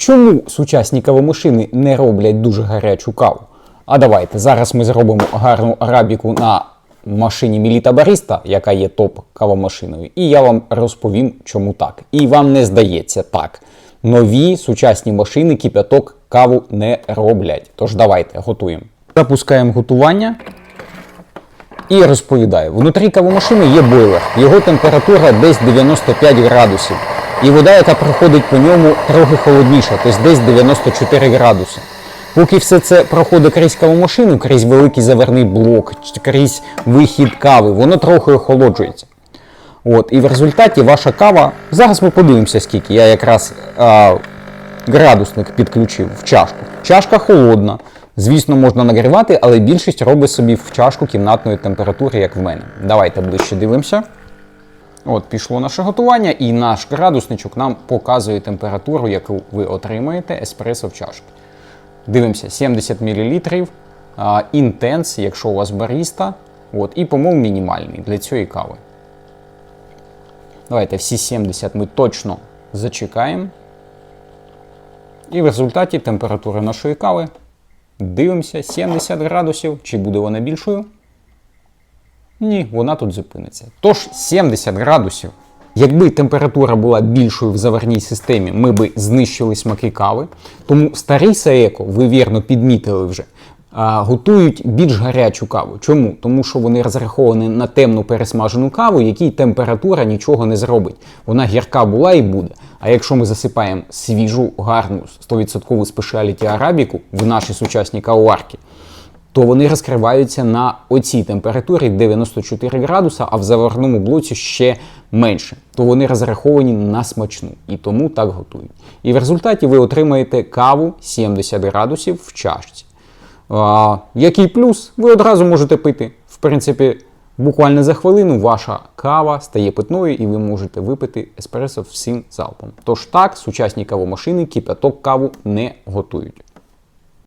Чому сучасні кавомашини не роблять дуже гарячу каву? А давайте зараз ми зробимо гарну арабіку на машині Міліта Баріста, яка є топ кавомашиною, і я вам розповім, чому так. І вам не здається так. Нові сучасні машини кипяток каву не роблять. Тож давайте готуємо. Запускаємо готування. І розповідаю, внутрі кавомашини є бойлер, його температура десь 95 градусів. І вода, яка проходить по ньому, трохи холодніша, тобто десь 94 градуси. Поки все це проходить крізь кавомашину, крізь великий заверний блок, крізь вихід кави, воно трохи охолоджується. От, і в результаті ваша кава, зараз ми подивимося, скільки. Я якраз а, градусник підключив в чашку. Чашка холодна. Звісно, можна нагрівати, але більшість робить собі в чашку кімнатної температури, як в мене. Давайте ближче дивимося. От, пішло наше готування, і наш градусничок нам показує температуру, яку ви отримаєте еспресо в чашці. Дивимося, 70 мл. Інтенс, якщо у вас баріста. От, і помол мінімальний для цієї кави. Давайте всі 70 ми точно зачекаємо. І в результаті температура нашої кави дивимося 70 градусів. Чи буде вона більшою? Ні, вона тут зупиниться. Тож 70 градусів. Якби температура була більшою в заварній системі, ми би знищили смаки кави. Тому старий Саеко, ви вірно підмітили вже, готують більш гарячу каву. Чому? Тому що вони розраховані на темну пересмажену каву, якій температура нічого не зробить. Вона гірка була і буде. А якщо ми засипаємо свіжу, гарну 100% спешіаліті арабіку в наші сучасні кавоварки, то вони розкриваються на оцій температурі 94 градуса, а в заварному блоці ще менше. То вони розраховані на смачну і тому так готують. І в результаті ви отримаєте каву 70 градусів в чашці. А, який плюс? Ви одразу можете пити. В принципі, буквально за хвилину ваша кава стає питною і ви можете випити еспресо всім залпом. Тож так, сучасні кавомашини кипяток каву не готують.